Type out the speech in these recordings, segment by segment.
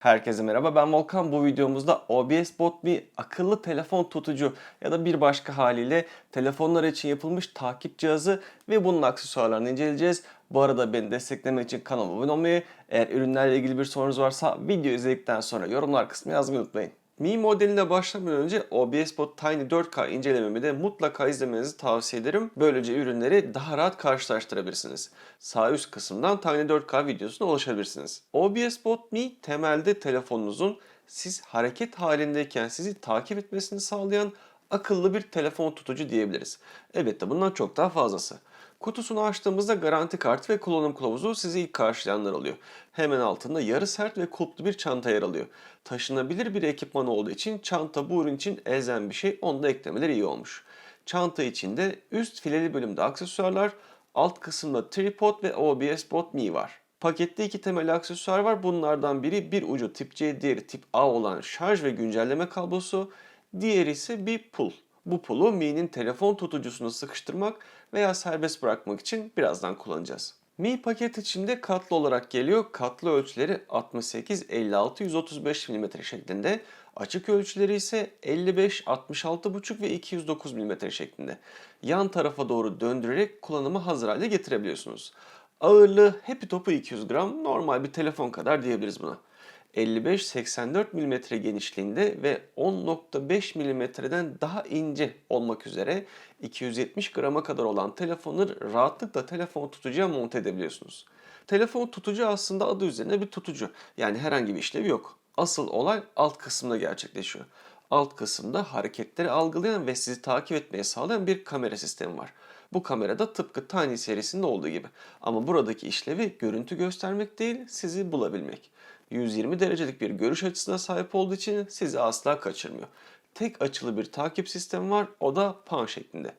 Herkese merhaba ben Volkan. Bu videomuzda OBS Bot bir akıllı telefon tutucu ya da bir başka haliyle telefonlar için yapılmış takip cihazı ve bunun aksesuarlarını inceleyeceğiz. Bu arada beni desteklemek için kanalıma abone olmayı, eğer ürünlerle ilgili bir sorunuz varsa video izledikten sonra yorumlar kısmına yazmayı unutmayın. Mi modeline başlamadan önce OBS Bot Tiny 4K incelememi de mutlaka izlemenizi tavsiye ederim. Böylece ürünleri daha rahat karşılaştırabilirsiniz. Sağ üst kısımdan Tiny 4K videosuna ulaşabilirsiniz. OBS Bot Mi temelde telefonunuzun siz hareket halindeyken sizi takip etmesini sağlayan akıllı bir telefon tutucu diyebiliriz. Elbette bundan çok daha fazlası. Kutusunu açtığımızda garanti kartı ve kullanım kılavuzu sizi ilk karşılayanlar oluyor. Hemen altında yarı sert ve kulplu bir çanta yer alıyor. Taşınabilir bir ekipman olduğu için çanta bu ürün için elzem bir şey. Onu da eklemeleri iyi olmuş. Çanta içinde üst fileli bölümde aksesuarlar, alt kısımda tripod ve OBS Bot Mi var. Pakette iki temel aksesuar var. Bunlardan biri bir ucu tip C, diğeri tip A olan şarj ve güncelleme kablosu. Diğeri ise bir pul. Bu pulu Mi'nin telefon tutucusunu sıkıştırmak veya serbest bırakmak için birazdan kullanacağız. Mi paket içinde katlı olarak geliyor. Katlı ölçüleri 68, 56, 135 mm şeklinde. Açık ölçüleri ise 55, 66,5 ve 209 mm şeklinde. Yan tarafa doğru döndürerek kullanıma hazır hale getirebiliyorsunuz. Ağırlığı hepi topu 200 gram, normal bir telefon kadar diyebiliriz buna. 55-84 mm genişliğinde ve 10.5 mm'den daha ince olmak üzere 270 grama kadar olan telefonları rahatlıkla telefon tutucuya monte edebiliyorsunuz. Telefon tutucu aslında adı üzerine bir tutucu. Yani herhangi bir işlevi yok. Asıl olay alt kısımda gerçekleşiyor. Alt kısımda hareketleri algılayan ve sizi takip etmeye sağlayan bir kamera sistemi var. Bu kamerada tıpkı Tiny serisinde olduğu gibi. Ama buradaki işlevi görüntü göstermek değil, sizi bulabilmek. 120 derecelik bir görüş açısına sahip olduğu için sizi asla kaçırmıyor. Tek açılı bir takip sistemi var, o da pan şeklinde.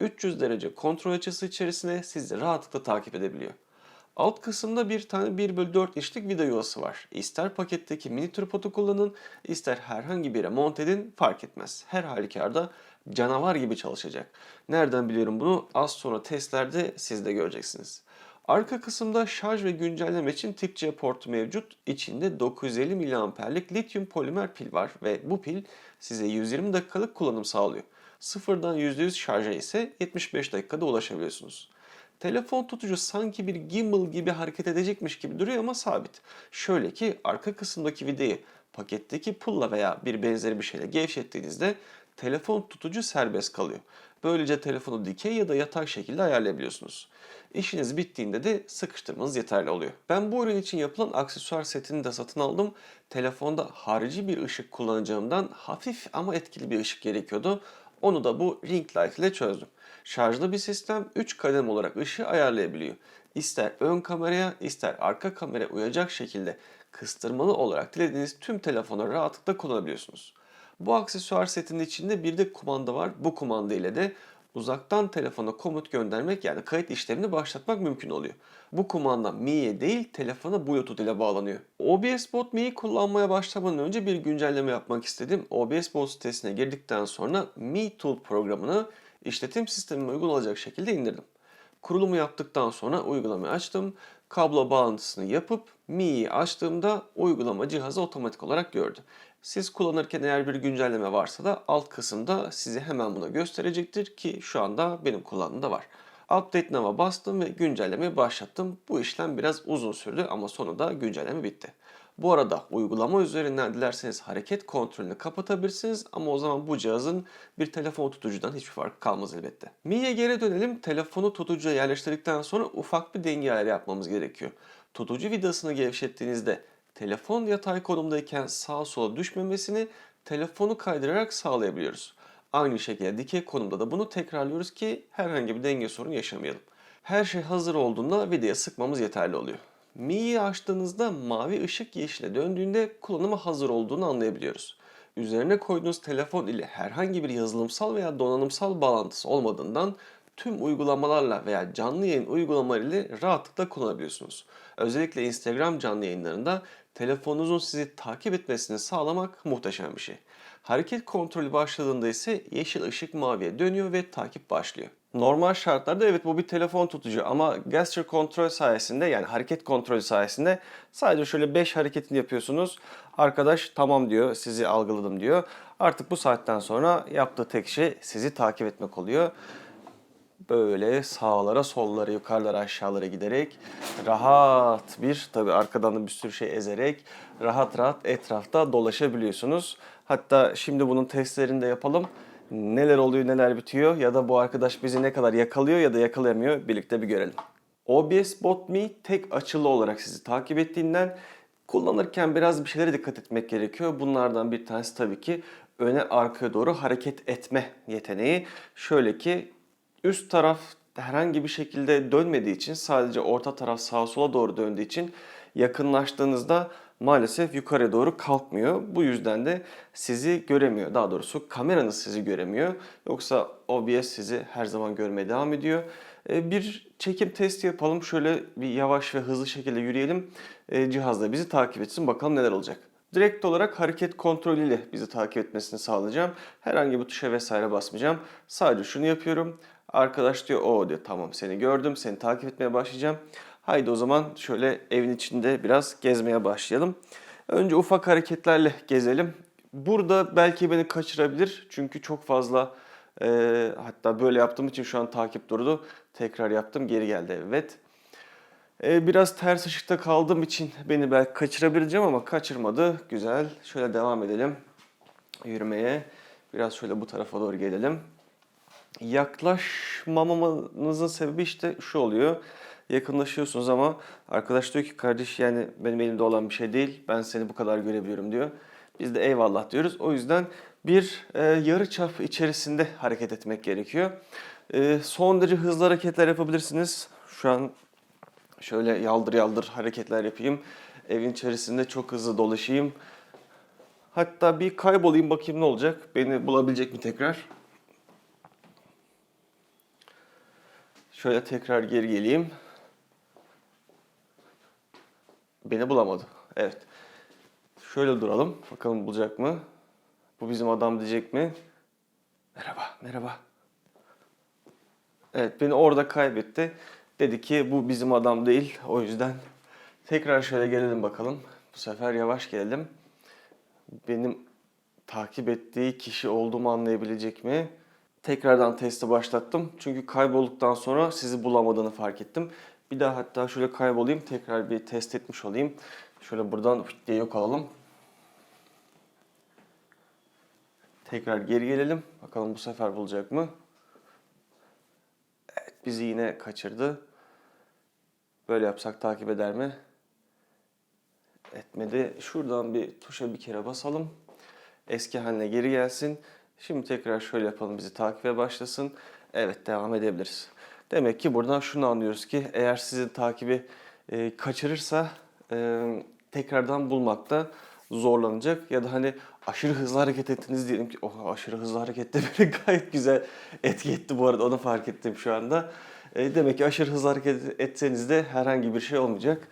300 derece kontrol açısı içerisinde sizi rahatlıkla takip edebiliyor. Alt kısımda bir tane 1 bölü 4 inçlik vida yuvası var. İster paketteki mini tripodu kullanın, ister herhangi bir yere edin fark etmez. Her halükarda canavar gibi çalışacak. Nereden biliyorum bunu? Az sonra testlerde siz de göreceksiniz. Arka kısımda şarj ve güncelleme için tip C portu mevcut. İçinde 950 mAh'lik lityum polimer pil var ve bu pil size 120 dakikalık kullanım sağlıyor. Sıfırdan %100 şarja ise 75 dakikada ulaşabiliyorsunuz. Telefon tutucu sanki bir gimbal gibi hareket edecekmiş gibi duruyor ama sabit. Şöyle ki arka kısımdaki vidayı paketteki pulla veya bir benzeri bir şeyle gevşettiğinizde telefon tutucu serbest kalıyor. Böylece telefonu dikey ya da yatay şekilde ayarlayabiliyorsunuz. İşiniz bittiğinde de sıkıştırmanız yeterli oluyor. Ben bu ürün için yapılan aksesuar setini de satın aldım. Telefonda harici bir ışık kullanacağımdan hafif ama etkili bir ışık gerekiyordu. Onu da bu ring light ile çözdüm. Şarjlı bir sistem 3 kadem olarak ışığı ayarlayabiliyor. İster ön kameraya ister arka kameraya uyacak şekilde kıstırmalı olarak dilediğiniz tüm telefona rahatlıkla kullanabiliyorsunuz. Bu aksesuar setinin içinde bir de kumanda var. Bu kumanda ile de uzaktan telefona komut göndermek yani kayıt işlemini başlatmak mümkün oluyor. Bu kumanda Mi'ye değil telefona Bluetooth ile bağlanıyor. OBS Bot Mi'yi kullanmaya başlamadan önce bir güncelleme yapmak istedim. OBS Bot sitesine girdikten sonra Mi Tool programını işletim sistemime uygun olacak şekilde indirdim. Kurulumu yaptıktan sonra uygulamayı açtım. Kablo bağlantısını yapıp Mi'yi açtığımda uygulama cihazı otomatik olarak gördü. Siz kullanırken eğer bir güncelleme varsa da alt kısımda size hemen bunu gösterecektir ki şu anda benim kullandığımda var. Update Now'a bastım ve güncellemeyi başlattım. Bu işlem biraz uzun sürdü ama sonunda güncelleme bitti. Bu arada uygulama üzerinden dilerseniz hareket kontrolünü kapatabilirsiniz ama o zaman bu cihazın bir telefon tutucudan hiçbir farkı kalmaz elbette. Mi'ye geri dönelim. Telefonu tutucuya yerleştirdikten sonra ufak bir denge ayarı yapmamız gerekiyor. Tutucu vidasını gevşettiğinizde telefon yatay konumdayken sağa sola düşmemesini telefonu kaydırarak sağlayabiliyoruz. Aynı şekilde dikey konumda da bunu tekrarlıyoruz ki herhangi bir denge sorunu yaşamayalım. Her şey hazır olduğunda vidaya sıkmamız yeterli oluyor. Mi'yi açtığınızda mavi ışık yeşile döndüğünde kullanıma hazır olduğunu anlayabiliyoruz. Üzerine koyduğunuz telefon ile herhangi bir yazılımsal veya donanımsal bağlantısı olmadığından tüm uygulamalarla veya canlı yayın uygulamalarıyla rahatlıkla kullanabiliyorsunuz. Özellikle Instagram canlı yayınlarında telefonunuzun sizi takip etmesini sağlamak muhteşem bir şey. Hareket kontrolü başladığında ise yeşil ışık maviye dönüyor ve takip başlıyor. Normal şartlarda evet bu bir telefon tutucu ama gesture kontrol sayesinde yani hareket kontrolü sayesinde sadece şöyle 5 hareketini yapıyorsunuz. Arkadaş tamam diyor sizi algıladım diyor. Artık bu saatten sonra yaptığı tek şey sizi takip etmek oluyor. Böyle sağlara sollara yukarılara aşağılara giderek rahat bir tabi arkadan da bir sürü şey ezerek rahat rahat etrafta dolaşabiliyorsunuz. Hatta şimdi bunun testlerini de yapalım. Neler oluyor neler bitiyor ya da bu arkadaş bizi ne kadar yakalıyor ya da yakalayamıyor birlikte bir görelim. OBS Bot Me tek açılı olarak sizi takip ettiğinden kullanırken biraz bir şeylere dikkat etmek gerekiyor. Bunlardan bir tanesi tabii ki öne arkaya doğru hareket etme yeteneği. Şöyle ki üst taraf herhangi bir şekilde dönmediği için sadece orta taraf sağa sola doğru döndüğü için yakınlaştığınızda maalesef yukarı doğru kalkmıyor. Bu yüzden de sizi göremiyor. Daha doğrusu kameranız sizi göremiyor. Yoksa OBS sizi her zaman görmeye devam ediyor. Ee, Bir çekim testi yapalım. Şöyle bir yavaş ve hızlı şekilde yürüyelim. Ee, Cihaz da bizi takip etsin. Bakalım neler olacak. Direkt olarak hareket kontrolüyle bizi takip etmesini sağlayacağım. Herhangi bir tuşa vesaire basmayacağım. Sadece şunu yapıyorum. Arkadaş diyor o diyor tamam seni gördüm seni takip etmeye başlayacağım. Haydi o zaman şöyle evin içinde biraz gezmeye başlayalım. Önce ufak hareketlerle gezelim. Burada belki beni kaçırabilir çünkü çok fazla e, hatta böyle yaptığım için şu an takip durdu. Tekrar yaptım geri geldi evet. E, biraz ters ışıkta kaldığım için beni belki kaçırabileceğim ama kaçırmadı. Güzel. Şöyle devam edelim yürümeye. Biraz şöyle bu tarafa doğru gelelim. Yaklaşmamanızın sebebi işte şu oluyor. Yakınlaşıyorsunuz ama arkadaş diyor ki kardeş yani benim elimde olan bir şey değil. Ben seni bu kadar görebiliyorum diyor. Biz de eyvallah diyoruz. O yüzden bir e, yarı çap içerisinde hareket etmek gerekiyor. E, son derece hızlı hareketler yapabilirsiniz. Şu an şöyle yaldır yaldır hareketler yapayım. Evin içerisinde çok hızlı dolaşayım. Hatta bir kaybolayım bakayım ne olacak. Beni bulabilecek mi tekrar? Şöyle tekrar geri geleyim. Beni bulamadı. Evet. Şöyle duralım. Bakalım bulacak mı? Bu bizim adam diyecek mi? Merhaba, merhaba. Evet, beni orada kaybetti. Dedi ki bu bizim adam değil. O yüzden tekrar şöyle gelelim bakalım. Bu sefer yavaş gelelim. Benim takip ettiği kişi olduğumu anlayabilecek mi? Tekrardan testi başlattım. Çünkü kaybolduktan sonra sizi bulamadığını fark ettim. Bir daha hatta şöyle kaybolayım. Tekrar bir test etmiş olayım. Şöyle buradan diye yok alalım. Tekrar geri gelelim. Bakalım bu sefer bulacak mı? Evet bizi yine kaçırdı. Böyle yapsak takip eder mi? Etmedi. Şuradan bir tuşa bir kere basalım. Eski haline geri gelsin. Şimdi tekrar şöyle yapalım bizi takibe başlasın. Evet devam edebiliriz. Demek ki buradan şunu anlıyoruz ki eğer sizin takibi e, kaçırırsa e, tekrardan bulmakta zorlanacak ya da hani aşırı hızlı hareket ettiniz diyelim ki oh, aşırı hızlı harekette beni gayet güzel etki etti bu arada onu fark ettim şu anda. E, demek ki aşırı hızlı hareket etseniz de herhangi bir şey olmayacak.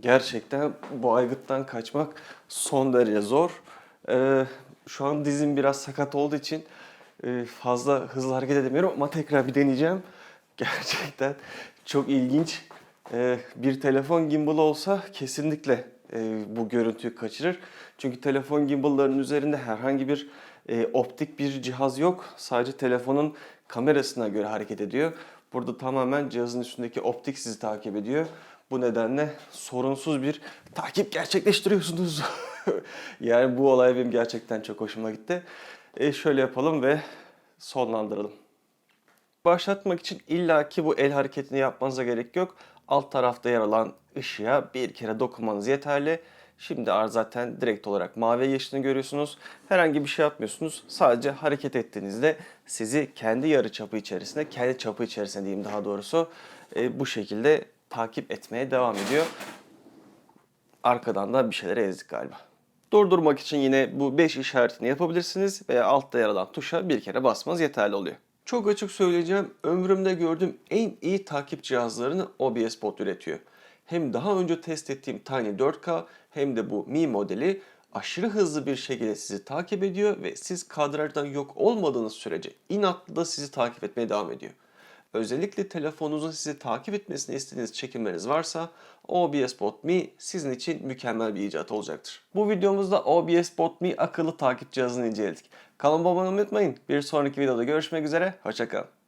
Gerçekten bu aygıttan kaçmak son derece zor. Ee, şu an dizim biraz sakat olduğu için e, fazla hızlı hareket edemiyorum ama tekrar bir deneyeceğim. Gerçekten çok ilginç. Ee, bir telefon gimbalı olsa kesinlikle e, bu görüntüyü kaçırır. Çünkü telefon gimballarının üzerinde herhangi bir e, optik bir cihaz yok. Sadece telefonun kamerasına göre hareket ediyor. Burada tamamen cihazın üstündeki optik sizi takip ediyor. Bu nedenle sorunsuz bir takip gerçekleştiriyorsunuz. yani bu olay benim gerçekten çok hoşuma gitti. E şöyle yapalım ve sonlandıralım. Başlatmak için illaki bu el hareketini yapmanıza gerek yok. Alt tarafta yer alan ışığa bir kere dokunmanız yeterli. Şimdi zaten direkt olarak mavi yeşilini görüyorsunuz. Herhangi bir şey yapmıyorsunuz. Sadece hareket ettiğinizde sizi kendi yarı çapı içerisinde, kendi çapı içerisinde diyeyim daha doğrusu e, bu şekilde takip etmeye devam ediyor. Arkadan da bir şeyleri ezdik galiba. Durdurmak için yine bu 5 işaretini yapabilirsiniz veya altta yer alan tuşa bir kere basmanız yeterli oluyor. Çok açık söyleyeceğim, ömrümde gördüğüm en iyi takip cihazlarını OBS Bot üretiyor. Hem daha önce test ettiğim Tiny 4K hem de bu Mi modeli aşırı hızlı bir şekilde sizi takip ediyor ve siz kadrajdan yok olmadığınız sürece inatlı da sizi takip etmeye devam ediyor. Özellikle telefonunuzun sizi takip etmesini istediğiniz çekimleriniz varsa OBS Bot Me sizin için mükemmel bir icat olacaktır. Bu videomuzda OBS Bot Me akıllı takip cihazını inceledik. Kanalıma abone olmayı unutmayın. Bir sonraki videoda görüşmek üzere. Hoşçakalın.